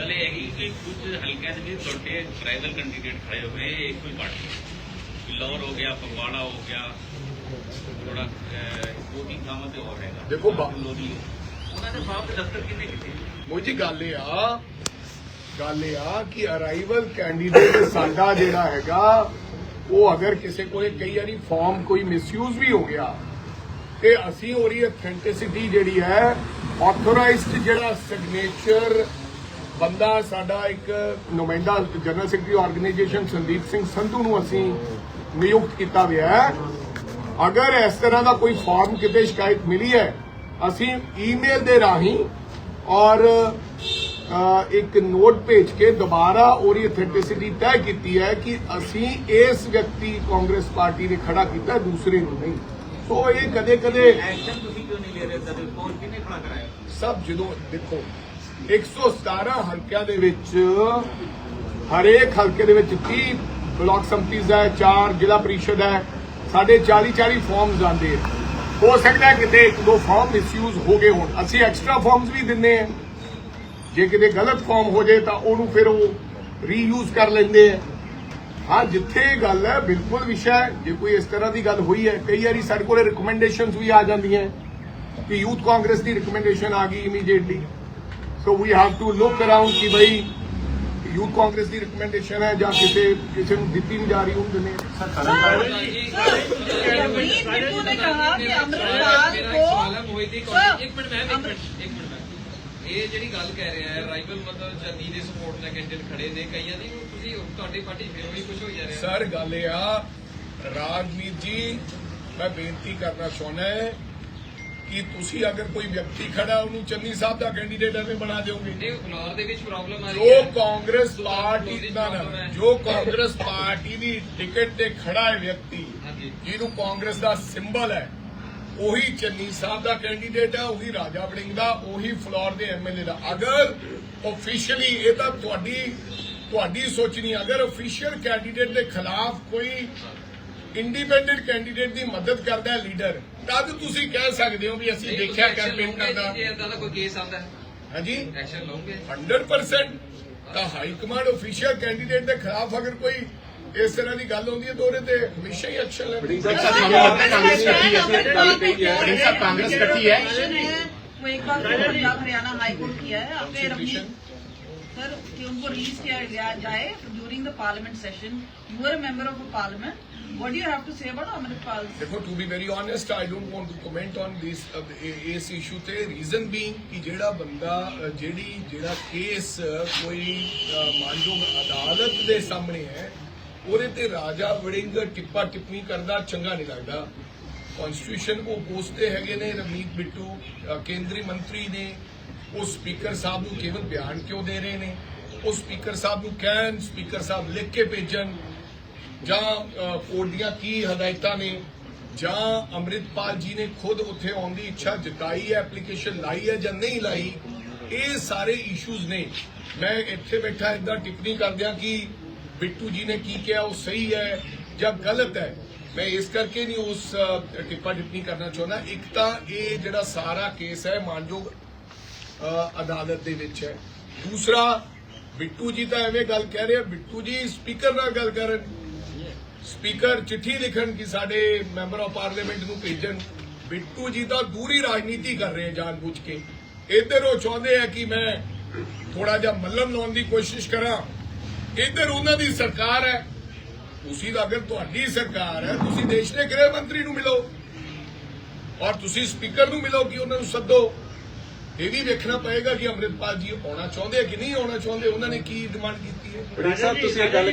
ਗੱਲ ਇਹ ਹੈਗੀ ਕਿ ਕੁਝ ਹਲਕਿਆਂ ਦੇ ਤੁਹਾਡੇ ਟ੍ਰਾਈਬਲ ਕੈਂਡੀਡੇਟ ਖੜੇ ਹੋਏ ਇੱਕੋ ਹੀ ਪਾਰਟੀ ਲਾਹੌਰ ਹੋ ਗਿਆ ਫਗਵਾੜਾ ਹੋ ਗਿਆ ਥੋੜਾ ਦੋ ਤਿੰਨ ਥਾਵਾਂ ਤੇ ਹੋਰ ਹੈਗਾ। ਦੇਖੋ ਲੋਧੀ ਉਹਨਾਂ ਦੇ ਬਾਪ ਦੇ ਦਫ਼ਤਰ ਕਿੰਨੇ ਕਿਤੇ ਮੋਈ ਜੀ ਗੱਲ ਇਹ ਆ ਗੱਲ ਇਹ ਆ ਕਿ ਅਰਾਈਵਲ ਕੈਂਡੀਡੇਟ ਸਾਡਾ ਜਿਹੜਾ ਹੈਗਾ ਉਹ ਅਗਰ ਕਿਸੇ ਕੋਲੇ ਕਈ ਵਾਰੀ ਫਾਰਮ ਕੋਈ ਮਿਸਯੂਜ਼ ਵੀ ਹੋ ਗਿਆ ਤੇ ਅਸੀਂ ਉਹਦੀ ਅਥੈਂਟਿਸਿਟੀ ਜਿਹੜੀ ਹੈ ਆਥੋਰਾਈਜ਼ਡ ਜਿਹੜਾ ਸਿਗਨੇਚਰ ਬੰਦਾ ਸਾਡਾ ਇੱਕ ਨੁਮਾਇੰਦਾ general secretary organisation Sandeep Singh Sandhu ਨੂੰ ਅਸੀਂ ਨਿਯੁਕਤ ਕੀਤਾ ਹੋਇਆ ਹੈ। ਅਗਰ ਇਸ ਤਰ੍ਹਾਂ ਦਾ ਕੋਈ ਫਾਰਮ ਕਿਤੇ ਸ਼ਿਕਾਇਤ ਮਿਲੀ ਹੈ ਅਸੀਂ ਈਮੇਲ ਦੇ ਰਾਹੀਂ ਔਰ ਇੱਕ ਨੋਟ ਭੇਜ ਕੇ ਦੁਬਾਰਾ ਉਹਦੀ ਅਥੈਂਟਿਸਿਟੀ ਤੈਅ ਕੀਤੀ ਹੈ ਕਿ ਅਸੀਂ ਇਸ ਵਿਅਕਤੀ ਕਾਂਗਰਸ ਪਾਰਟੀ ਨੇ ਖੜਾ ਕੀਤਾ ਦੂਸਰੇ ਨੂੰ ਨਹੀਂ। ਸੋ ਇਹ ਕਦੇ ਕਦੇ ਐਕਸ਼ਨ ਤੁਸੀਂ ਕਿਉਂ ਨਹੀਂ ਲੈ ਰਹੇ? ਸਰ ਰਿਸਪੌਂਸ ਕਿੰਨੇ ਖੜਾ ਕਰਾਇਆ? ਸਭ ਜਦੋਂ ਦੇਖੋ 117 ਹਲਕਿਆਂ ਦੇ ਵਿੱਚ, ਹਰੇਕ ਹਲਕੇ ਦੇ ਵਿੱਚ 30 ਬਲਾਕ ਸੰਮਤੀਜ਼ ਹੈ 4 ਜ਼ਿਲ੍ਹਾ ਪ੍ਰੀਸ਼ਦ ਹੈ, ਸਾਡੇ 40 40 ਫਾਰਮਸ ਆਉਂਦੇ ਹੋ ਸਕਦਾ ਕਿਤੇ ਇੱਕ ਦੋ ਫਾਰਮ ਮਿਸਯੂਜ਼ ਹੋ ਗਏ ਹੋਣ। ਅਸੀਂ ਐਕਸਟਰਾ ਫਾਰਮਸ ਵੀ ਦਿੰਨੇ ਆ। ਜੇ ਕਿਤੇ ਗਲਤ ਫਾਰਮ ਹੋ ਜਾਏ ਤਾਂ ਉਹਨੂੰ ਫਿਰ ਉਹ ਰੀਯੂਜ਼ ਕਰ ਲੈਂਦੇ ਆ। ਹਾਂ, ਜਿੱਥੇ ਇਹ ਗੱਲ ਹੈ, ਬਿਲਕੁਲ ਵਿਸ਼ਾ ਜੇ ਕੋਈ ਇਸ ਤਰ੍ਹਾਂ ਦੀ ਗੱਲ ਹੋਈ ਹੈ, ਕਈ ਵਾਰੀ ਸਾਡੇ ਕੋਲ ਰਿਕਮੈਂਡੇਸ਼ਨਸ ਵੀ ਆ ਜਾਂਦੀਆਂ ਕਿ ਯੂਥ ਕਾਂਗਰਸ ਦੀ ਰਿਕਮੈਂਡੇਸ਼ਨ ਆ ਗਈ immediately so we have to look around ਕਿ ਭਾਈ ਯੂਥ ਕਾਂਗਰਸ ਦੀ ਰਿਕਮੈਂਡੇਸ਼ਨ ਹੈ ਜਾਂ ਕਿਸੇ ਕਿਸੇ ਨੂੰ ਦਿੱਤੀ ਨਹੀਂ ਜਾ ਰਹੀ ਉਹ ਦਿੰਦੇ रवनीत बिट्टू ने कहा कि अमृतपाल ਮੇਰਾ को ਇੱਕ ਸਵਾਲ ਹੈ ਮੋਹਿਤ ਜੀ सर, ਇੱਕ ਮਿੰਟ ਮੈਮ ਇੱਕ अमृत- ਮਿੰਟ ਇੱਕ ਮਿੰਟ ਮੈਮ ਇਹ ਜਿਹੜੀ ਗੱਲ ਕਹਿ ਰਿਹਾ ਹੈ ਰਾਈਵਲ ਮਤਲਬ ਜਨੀ ਦੇ ਸਪੋਰਟ ਨਾਲ ਕੈਂਡੀਡੇਟ ਖੜੇ ਨੇ ਕਈਆਂ ਦੀ ਤੁਸੀਂ ਤੁਹਾਡੀ ਪਾਰਟੀ ਫਿਰ ਵੀ ਕੁਝ ਹੋ ਜਾ ਰਿਹਾ ਸਰ ਗੱਲ ਇਹ ਆ ਰਾਜਨੀਤ ਜੀ ਮੈਂ ਬੇਨਤੀ ਕਰਨਾ ਚਾਹੁੰਦਾ ਹੈ ਕਿ ਤੁਸੀਂ ਅਗਰ ਕੋਈ ਵਿਅਕਤੀ ਖੜਾ ਉਹਨੂੰ ਚੰਨੀ ਸਾਹਿਬ ਦਾ ਕੈਂਡੀਡੇਟ ਐਵੇਂ ਬਣਾ ਦਿਓਗੇ? ਨਹੀਂ ਫਲੋਰ ਦੇ ਵਿੱਚ ਪ੍ਰੋਬਲਮ ਆ ਰਹੀ ਜੋ ਹੈ। ਕਾਂਗਰਸ ਪਾਰਟੀ ਦਾ ਜੋ ਕਾਂਗਰਸ ਪਾਰਟੀ ਦੀ ਟਿਕਟ ਤੇ ਖੜਾ ਹੈ ਵਿਅਕਤੀ ਜਿਹਨੂੰ ਕਾਂਗਰਸ ਦਾ ਸਿੰਬਲ ਹੈ ਉਹੀ ਚੰਨੀ ਸਾਹਿਬ ਦਾ ਕੈਂਡੀਡੇਟ ਹੈ ਉਹੀ ਰਾਜਾ ਵੜਿੰਗ ਦਾ ਉਹੀ ਫਲੋਰ ਦੇ ਐਮਐਲਏ ਦਾ। ਅਗਰ ਆਫੀਸ਼ੀਅਲੀ ਇਹ ਤਾਂ ਤੁਹਾਡੀ ਤੁਹਾਡੀ ਸੋਚਣੀ ਅਗਰ ਆਫੀਸ਼ੀਅਲ ਕੈਂਡੀਡੇਟ ਦੇ ਖਿਲਾਫ ਕੋਈ ਇੰਡੀਪੈਂਡੈਂਟ ਕੈਂਡੀਡੇਟ ਦੀ ਮਦਦ ਕਰਦਾ ਹੈ ਲੀਡਰ ਤਦ ਤੁਸੀਂ ਕਹਿ ਸਕਦੇ ਹੋ ਵੀ ਅਸੀਂ ਦੇਖਿਆ ਕੈਂਪੇਨ ਕਰਦਾ ਜੇ ਇਦਾਂ ਦਾ ਕੋਈ ਕੇਸ ਆਉਂਦਾ ਹੈ ਹਾਂਜੀ ਐਕਸ਼ਨ ਲਓਗੇ 100% ਤਾਂ ਹਾਈ ਕਮਾਂਡ ਆਫੀਸ਼ੀਅਲ ਕੈਂਡੀਡੇਟ ਦੇ ਖਿਲਾਫ ਅਗਰ ਕੋਈ ਇਸ ਤਰ੍ਹਾਂ ਦੀ ਗੱਲ ਹੁੰਦੀ ਹੈ ਤਾਂ ਉਹਦੇ ਤੇ ਹਮੇਸ਼ਾ ਹੀ ਐਕਸ਼ਨ ਲੈ ਬੜੀ ਸਾਹਿਬ ਸਾਨੂੰ ਲੱਗਦਾ ਕਾਂਗਰਸ ਇਕੱਠੀ ਹੈ ਅਸੀਂ ਗੱਲ ਕਹੀ ਹੈ ਬੜੀ ਸਾਹਿਬ ਕਾਂਗਰਸ इकट्ठी है वो एक बार फिर पंजाब हरियाणा हाई कोर्ट किया है आपके रवनीत सर कि उनको रिलीज किया गया जाए during the parliament session you are member of the parliament What do you have to say about Amritpal? ਦੇਖੋ to be very honest I don't want to comment on this ਇਸ issue ਤੇ reason being ਕਿ ਜਿਹੜਾ ਬੰਦਾ ਅਹ, ਜਿਹੜੀ ਜਿਹੜਾ case ਕੋਈ ਅਹ, ਮਾਨਯੋਗ ਅਦਾਲਤ ਦੇ ਸਾਹਮਣੇ ਹੈ ਉਹਦੇ ਤੇ ਰਾਜਾ ਵੜਿੰਗ ਟਿੱਪਾ ਟਿੱਪਣੀ ਕਰਦਾ ਚੰਗਾ ਨਹੀਂ ਲੱਗਦਾ ਕਨਸਟੀਟਿਊਸ਼ਨ ਨੂੰ ਪੋਸਟੇ ਹੈਗੇ ਨੇ ਰਮਨੀਤ ਬਿੱਟੂ ਅਹ, ਕੇਂਦਰੀ ਮੰਤਰੀ ਨੇ ਉਹ ਸਪੀਕਰ ਸਾਹਿਬ ਨੂੰ ਕੇਵਲ ਬਿਆਨ ਕਿਉਂ ਦੇ ਰਹੇ ਨੇ ਉਹ ਸਪੀਕਰ ਸਾਹਿਬ ਨੂੰ ਕਹਿਣ ਸਪੀਕਰ ਸਾਹਿਬ ਲਿਖ ਕੇ ਭੇਜਣ ਜਾਂ ਅ, ਕੋਰਟ ਦੀਆਂ ਕੀ ਹਦਾਇਤਾਂ ਨੇ ਜਾਂ ਅੰਮ੍ਰਿਤਪਾਲ ਜੀ ਨੇ ਖੁਦ ਉੱਥੇ ਆਉਣ ਦੀ ਇੱਛਾ ਜਤਾਈ ਹੈ ਐਪਲੀਕੇਸ਼ਨ ਲਾਈ ਹੈ ਜਾਂ ਨਹੀਂ ਲਾਈ ਇਹ ਸਾਰੇ ਇਸ਼ੂਜ਼ ਨੇ। ਮੈਂ ਇੱਥੇ ਬੈਠਾ ਇਦਾਂ ਟਿੱਪਣੀ ਕਰਦਿਆਂ ਕਿ ਬਿੱਟੂ ਜੀ ਨੇ ਕੀ ਕਿਹਾ ਉਹ ਸਹੀ ਹੈ ਜਾਂ ਗਲਤ ਹੈ। ਮੈਂ ਇਸ ਕਰਕੇ ਨਹੀਂ ਉਸ ਟਿੱਪਾ ਟਿੱਪਣੀ ਕਰਨਾ ਚਾਹੁੰਦਾ। ਇੱਕ ਤਾਂ ਇਹ ਜਿਹੜਾ ਸਾਰਾ ਕੇਸ ਹੈ ਮਾਨਯੋਗ ਅਦਾਲਤ ਦੇ ਵਿੱਚ ਹੈ। ਦੂਸਰਾ ਬਿੱਟੂ ਜੀ ਤਾਂ ਐਵੇਂ ਗੱਲ ਕਹਿ ਰਹੇ ਆ ਬਿੱਟੂ ਜੀ ਸਪੀਕਰ ਨਾਲ ਗੱਲ ਕਰਨ ਸਪੀਕਰ ਚਿੱਠੀ ਲਿਖਣ ਕਿ ਸਾਡੇ ਮੈਂਬਰ ਆਫ ਪਾਰਲੀਮੈਂਟ ਨੂੰ ਭੇਜਣ ਬਿੱਟੂ ਜੀ ਤਾਂ ਦੂਰੀ ਰਾਜਨੀਤੀ ਕਰ ਰਹੇ ਆ ਜਾਣਬੁੱਝ ਕੇ। ਇੱਧਰ ਉਹ ਚਾਹੁੰਦੇ ਆ ਕਿ ਮੈਂ ਥੋੜਾ ਜਿਹਾ ਮੱਲਮ ਲਾਉਣ ਦੀ ਕੋਸ਼ਿਸ਼ ਕਰਾਂ। ਇੱਧਰ ਉਹਨਾਂ ਦੀ ਸਰਕਾਰ ਹੈ। ਤੁਸੀਂ ਤਾਂ ਅਗਰ ਤੁਹਾਡੀ ਸਰਕਾਰ ਹੈ ਤੁਸੀਂ ਦੇਸ਼ ਦੇ ਗ੍ਰਹਿ ਮੰਤਰੀ ਨੂੰ ਮਿਲੋ। ਔਰ ਤੁਸੀਂ ਸਪੀਕਰ ਨੂੰ ਮਿਲੋ ਕਿ ਉਹਨਾਂ ਨੂੰ ਸੱਦੋ। ਇਹ ਵੀ ਵੇਖਣਾ ਪਏਗਾ ਕਿ ਅੰਮ੍ਰਿਤਪਾਲ ਜੀ ਆਉਣਾ ਚਾਹੁੰਦੇ ਆ ਕਿ ਨਹੀਂ ਆਉਣਾ ਚਾਹੁੰਦੇ। ਉਹਨਾਂ ਨੇ ਕੀ ਡਿਮਾਂਡ ਕੀਤੀ ਹੈ? ਬੜੀ ਸਾਹਿਬ ਤੁਸੀਂ ਇਹ ਗੱਲ